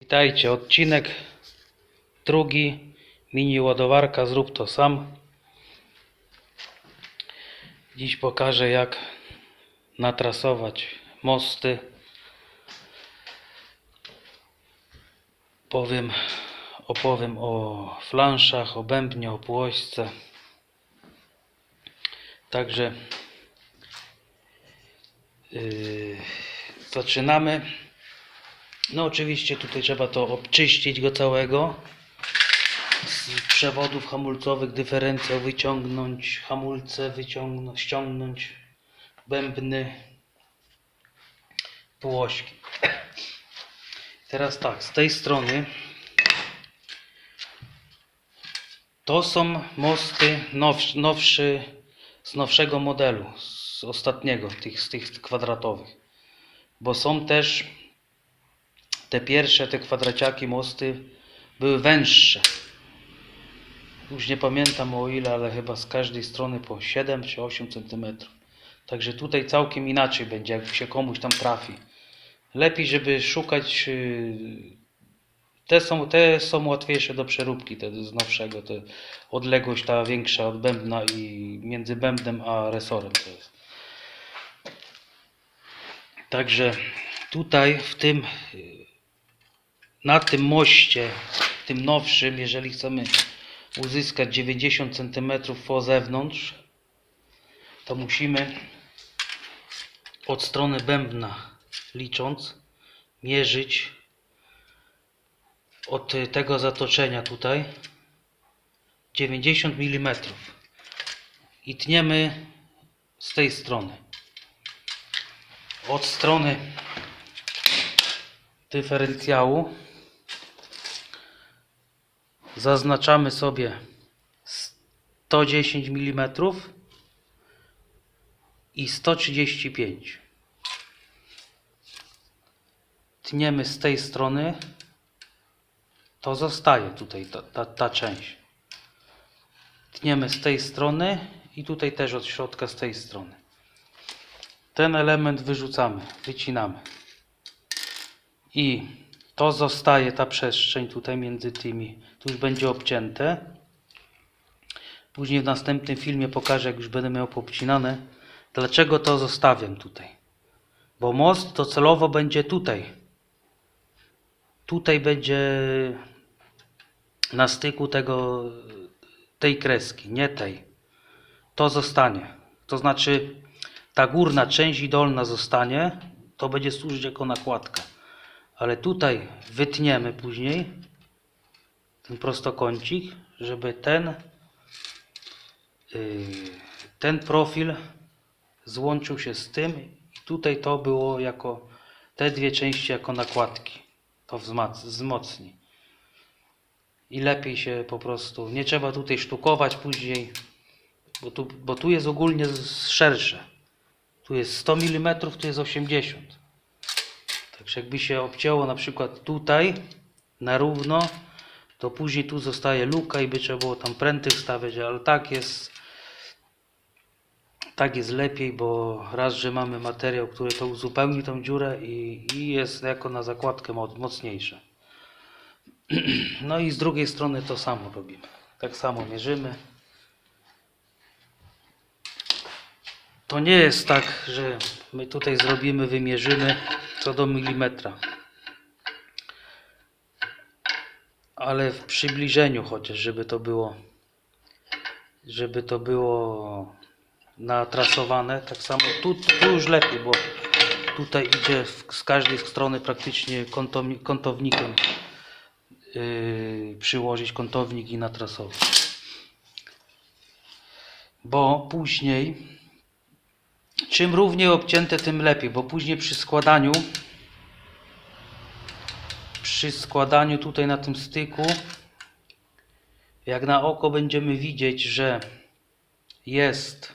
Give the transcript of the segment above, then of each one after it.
Witajcie, odcinek drugi, mini ładowarka, zrób to sam. Dziś pokażę jak natrasować mosty. Powiem, opowiem o flanszach, o bębnie, o półośce. Także yy, zaczynamy. No oczywiście tutaj trzeba to obczyścić go całego. Z przewodów hamulcowych dyferencjał wyciągnąć, hamulce wyciągnąć, ściągnąć, bębny, półośki. Teraz tak, z tej strony to są mosty nowszy, nowszy, z nowszego modelu, z ostatniego, tych, z tych kwadratowych. Bo są też te pierwsze, te kwadraciaki, mosty były węższe. Już nie pamiętam o ile, ale chyba z każdej strony po 7 czy 8 cm. Także tutaj całkiem inaczej będzie, jak się komuś tam trafi. Lepiej, żeby szukać. yy, Te są, te są łatwiejsze do przeróbki, te z nowszego. Te odległość ta większa od bębna i między bębnem a resorem to jest. Także tutaj w tym yy, na tym moście, tym nowszym, jeżeli chcemy uzyskać 90 cm po zewnątrz, to musimy od strony bębna licząc mierzyć od tego zatoczenia tutaj 90 mm i tniemy z tej strony. Od strony dyferencjału zaznaczamy sobie 110 mm i 135 tniemy z tej strony. To zostaje tutaj ta, ta, ta część. Tniemy z tej strony i tutaj też od środka z tej strony. Ten element wyrzucamy, wycinamy. I to zostaje ta przestrzeń tutaj między tymi. Tu już będzie obcięte. Później w następnym filmie pokażę, jak już będę miał popcinane, dlaczego to zostawiam tutaj. Bo most to celowo będzie tutaj. Tutaj będzie na styku tego, tej kreski, nie tej. To zostanie. To znaczy ta górna część i dolna zostanie. To będzie służyć jako nakładka ale tutaj wytniemy później ten prostokącik, żeby ten yy, ten profil złączył się z tym i tutaj to było jako te dwie części jako nakładki. To wzmocni. I lepiej się po prostu nie trzeba tutaj sztukować później bo tu, bo tu jest ogólnie szersze. Tu jest 100 mm, tu jest 80 Także jakby się obcięło na przykład tutaj na równo, to później tu zostaje luka i by trzeba było tam pręty wstawiać, ale tak jest tak jest lepiej, bo raz, że mamy materiał, który to uzupełni tą dziurę i, i jest jako na zakładkę moc- mocniejsze. No i z drugiej strony to samo robimy. Tak samo mierzymy. To nie jest tak, że my tutaj zrobimy, wymierzymy co do milimetra. Ale w przybliżeniu chociaż, żeby to było żeby to było natrasowane. Tak samo tu, tu już lepiej, bo tutaj idzie z każdej strony praktycznie kątowni, kątownikiem yy, przyłożyć kątownik i natrasować. Bo później Czym równiej obcięte, tym lepiej, bo później przy składaniu przy składaniu tutaj na tym styku jak na oko będziemy widzieć, że jest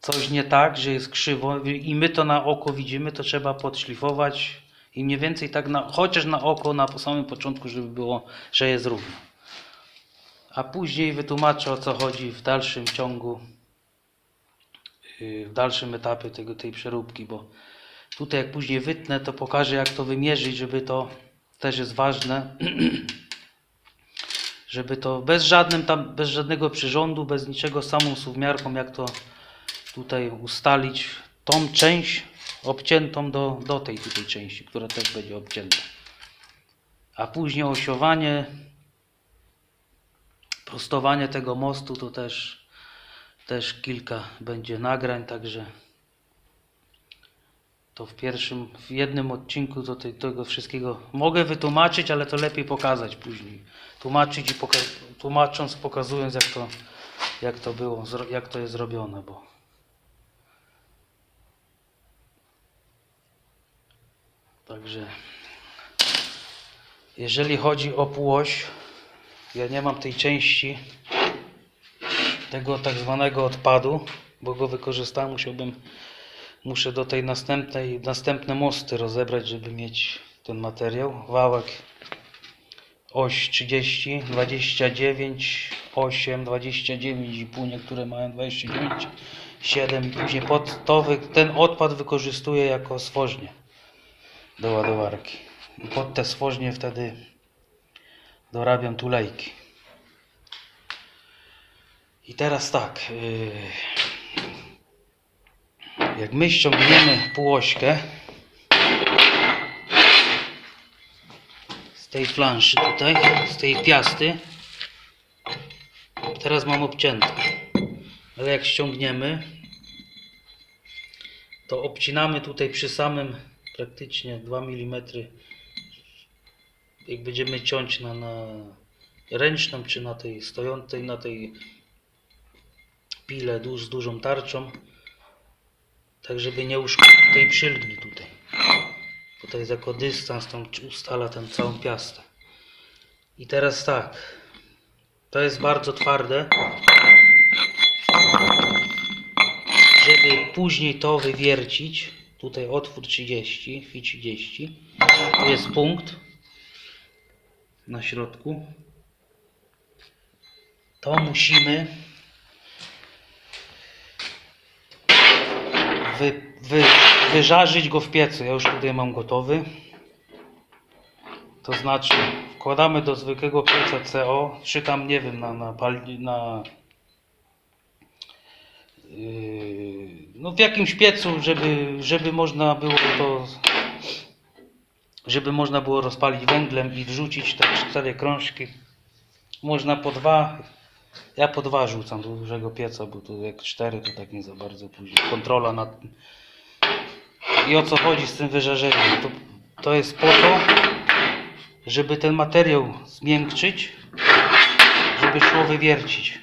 coś nie tak, że jest krzywo i my to na oko widzimy, to trzeba podszlifować i mniej więcej tak na, chociaż na oko na samym początku, żeby było, że jest równo. A później wytłumaczę o co chodzi w dalszym ciągu w dalszym etapie tego, tej przeróbki, bo tutaj jak później wytnę, to pokażę jak to wymierzyć, żeby to też jest ważne, żeby to bez żadnym tam, bez żadnego przyrządu, bez niczego, samą suwmiarką, jak to tutaj ustalić, tą część obciętą do, do tej tutaj części, która też będzie obcięta. A później osiowanie, prostowanie tego mostu to też, też kilka będzie nagrań, także to w pierwszym, w jednym odcinku to tego wszystkiego mogę wytłumaczyć, ale to lepiej pokazać później. Tłumaczyć i poka- tłumacząc, pokazując jak to, jak to było, jak to jest zrobione, bo Także jeżeli chodzi o półoś, ja nie mam tej części tego tak zwanego odpadu, bo go wykorzystałem, musiałbym muszę do tej następnej następne mosty rozebrać, żeby mieć ten materiał. Wałek oś 30, 29, 8, 29,5, niektóre mają 29, 7 i później pod to ten odpad wykorzystuję jako swożnię do ładowarki. I pod te swożnie wtedy dorabiam tulejki. I teraz tak. Yy, jak my ściągniemy półośkę z tej planszy tutaj, z tej piasty, teraz mam obcięte. Ale jak ściągniemy, to obcinamy tutaj przy samym praktycznie 2 mm jak będziemy ciąć na, na ręczną czy na tej stojącej, na tej du- z dużą tarczą tak żeby nie uszkodzić tej przylgni tutaj. To jest jako dystans tam ustala tę całą piastę. I teraz tak. To jest bardzo twarde żeby później to wywiercić tutaj otwór 30 fi 30 tu jest punkt na środku. To musimy wy, wy, wyżarzyć go w piecu. Ja już tutaj mam gotowy. To znaczy wkładamy do zwykłego pieca CO, czy tam nie wiem, na, na, na yy, no w jakimś piecu, żeby, żeby można było to żeby można było rozpalić węglem i wrzucić te cztery krążki. Można po dwa. Ja po dwa rzucam do dużego pieca, bo tu jak cztery to tak nie za bardzo później. Kontrola nad. I o co chodzi z tym wyżarzeniem? To, to jest po to, żeby ten materiał zmiękczyć, żeby szło wywiercić,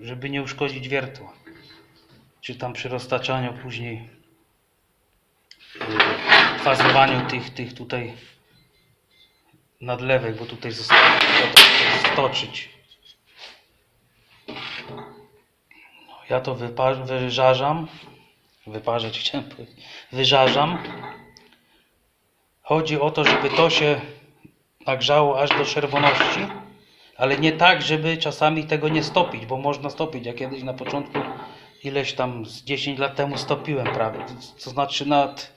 żeby nie uszkodzić wiertła. Czy tam przy roztaczaniu później yy, fazowaniu tych, tych tutaj nadlewek, bo tutaj zostało to stoczyć. Ja to wypa- wyżarzam, wyparzać chciałem powiedzieć, wyżarzam. Chodzi o to, żeby to się nagrzało aż do czerwoności, ale nie tak, żeby czasami tego nie stopić, bo można stopić. Ja kiedyś na początku, ileś tam z 10 lat temu stopiłem prawie, to znaczy nad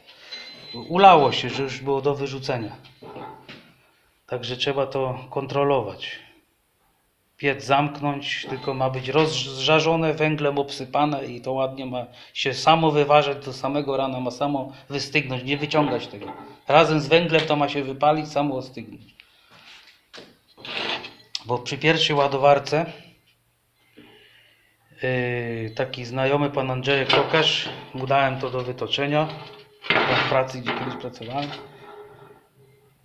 ulało się, że już było do wyrzucenia. Także trzeba to kontrolować. Piec zamknąć, tylko ma być rozżarzone, węglem obsypane i to ładnie ma się samo wyważać do samego rana, ma samo wystygnąć, nie wyciągać tego. Razem z węglem to ma się wypalić, samo ostygnąć. Bo przy pierwszej ładowarce yy, taki znajomy pan Andrzej Kokarz, mu dałem to do wytoczenia w pracy, gdzie kiedyś pracowałem.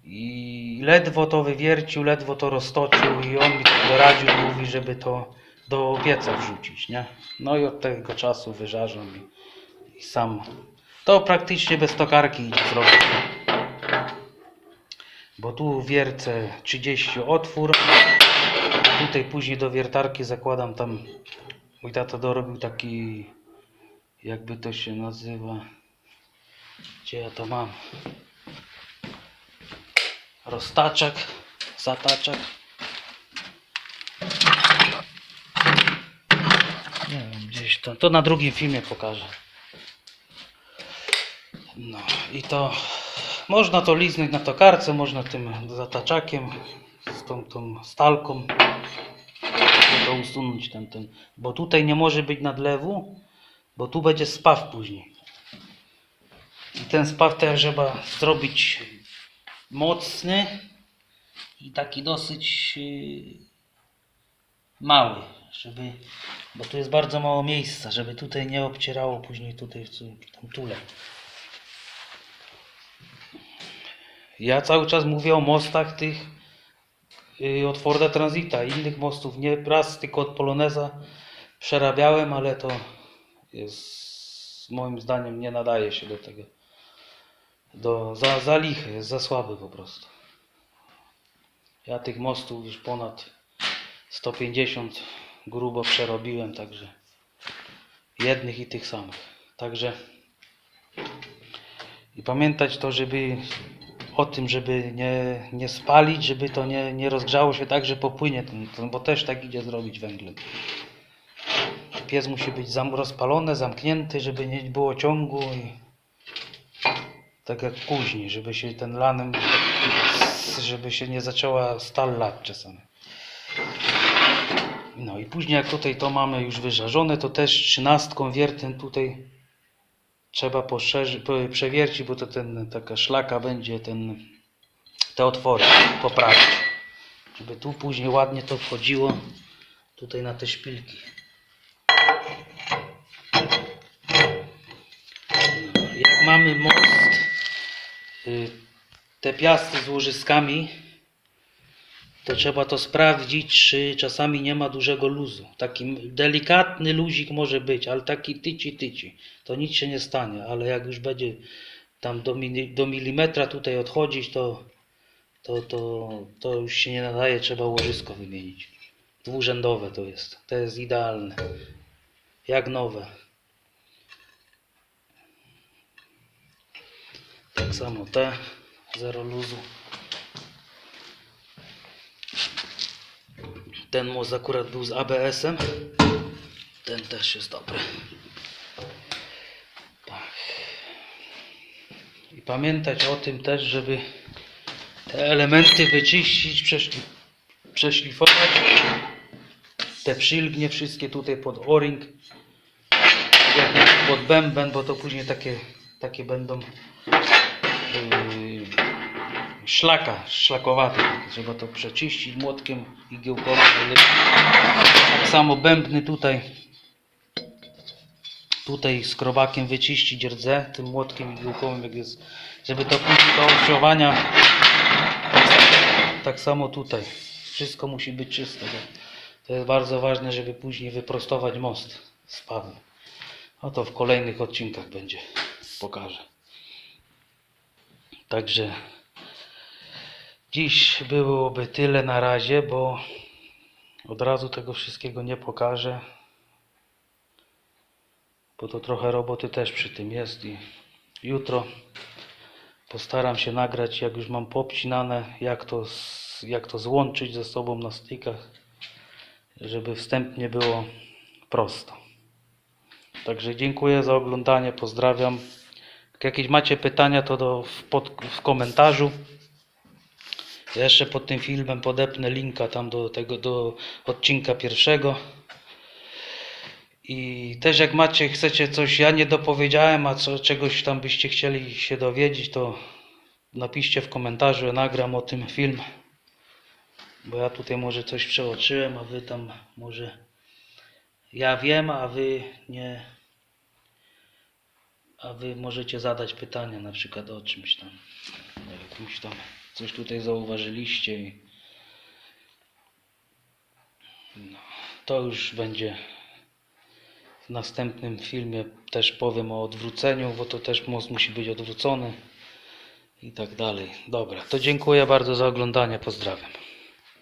I ledwo to wywiercił, ledwo to roztoczył i on mi doradził, mówi, żeby to do pieca wrzucić, nie? No i od tego czasu wyżarzam i, i sam. To praktycznie bez tokarki idzie zrobić. Bo tu wiercę 30 otwór. Tutaj później do wiertarki zakładam tam. Mój tata dorobił taki, jakby to się nazywa. Gdzie ja to mam? Roztaczak, zataczak. Nie wiem, gdzieś tam. To na drugim filmie pokażę. No i to Można to liznąć na tokarce, można tym zataczakiem, z tą, tą stalką to usunąć ten, ten. Bo tutaj nie może być nadlewu, bo tu będzie spaw później. I ten spaw też trzeba zrobić mocny i taki dosyć yy, mały, żeby, bo tu jest bardzo mało miejsca, żeby tutaj nie obcierało później tutaj w tam tule. Ja cały czas mówię o mostach tych yy, od Forda Transita, innych mostów nie raz tylko od Poloneza przerabiałem, ale to jest moim zdaniem nie nadaje się do tego. Do, za, za lichy, jest za słaby po prostu. Ja tych mostów już ponad 150 grubo przerobiłem, także jednych i tych samych. Także i pamiętać to, żeby o tym, żeby nie, nie spalić, żeby to nie, nie rozgrzało się tak, że popłynie, ten, ten, bo też tak idzie zrobić węglem. Piec musi być zam, rozpalony, zamknięty, żeby nie było ciągu i tak jak później, żeby się ten lanem, żeby się nie zaczęła stal lać czasami. No i później jak tutaj to mamy już wyżarzone, to też trzynastką wiertę tutaj trzeba przewiercić, bo to ten, taka szlaka będzie ten, te otwory poprawić. Żeby tu później ładnie to wchodziło tutaj na te szpilki. Jak mamy most, te piasty z łożyskami, to trzeba to sprawdzić, czy czasami nie ma dużego luzu. Taki delikatny luzik może być, ale taki tyci tyci, to nic się nie stanie, ale jak już będzie tam do, do milimetra tutaj odchodzić, to, to, to, to już się nie nadaje, trzeba łożysko wymienić. Dwurzędowe to jest, to jest idealne. Jak nowe. Tak samo te, zero luzu. Ten most akurat był z ABS-em. Ten też jest dobry. Tak. I pamiętać o tym też, żeby te elementy wyczyścić, przeszli, przeszlifować. Te przylgnie wszystkie tutaj pod o-ring. Pod bęben, bo to później takie, takie będą szlaka, szlakowate. Trzeba to przeczyścić młotkiem igiełkowym. Tak samo bębny tutaj. Tutaj skrobakiem wyczyścić rdze tym młotkiem igiełkowym, jak jest, żeby to później do osiowania. Tak samo tutaj. Wszystko musi być czyste. To jest bardzo ważne, żeby później wyprostować most z pawy. No to w kolejnych odcinkach będzie. Pokażę. Także Dziś byłoby tyle na razie, bo od razu tego wszystkiego nie pokażę. Bo to trochę roboty też przy tym jest i jutro postaram się nagrać, jak już mam popcinane, jak to, jak to złączyć ze sobą na stykach, żeby wstępnie było prosto. Także dziękuję za oglądanie, pozdrawiam. Jak jakieś macie pytania, to do, w, pod, w komentarzu. Ja jeszcze pod tym filmem podepnę linka tam do tego, do odcinka pierwszego. I też jak macie, chcecie coś, ja nie dopowiedziałem, a co, czegoś tam byście chcieli się dowiedzieć, to napiszcie w komentarzu, ja nagram o tym film. Bo ja tutaj może coś przeoczyłem, a wy tam może ja wiem, a wy nie. A wy możecie zadać pytania na przykład o czymś tam. O jakimś tam coś tutaj zauważyliście. i- No, to już będzie w następnym filmie też powiem o odwróceniu, bo to też most musi być odwrócony i tak dalej. Dobra, to dziękuję bardzo za oglądanie, pozdrawiam.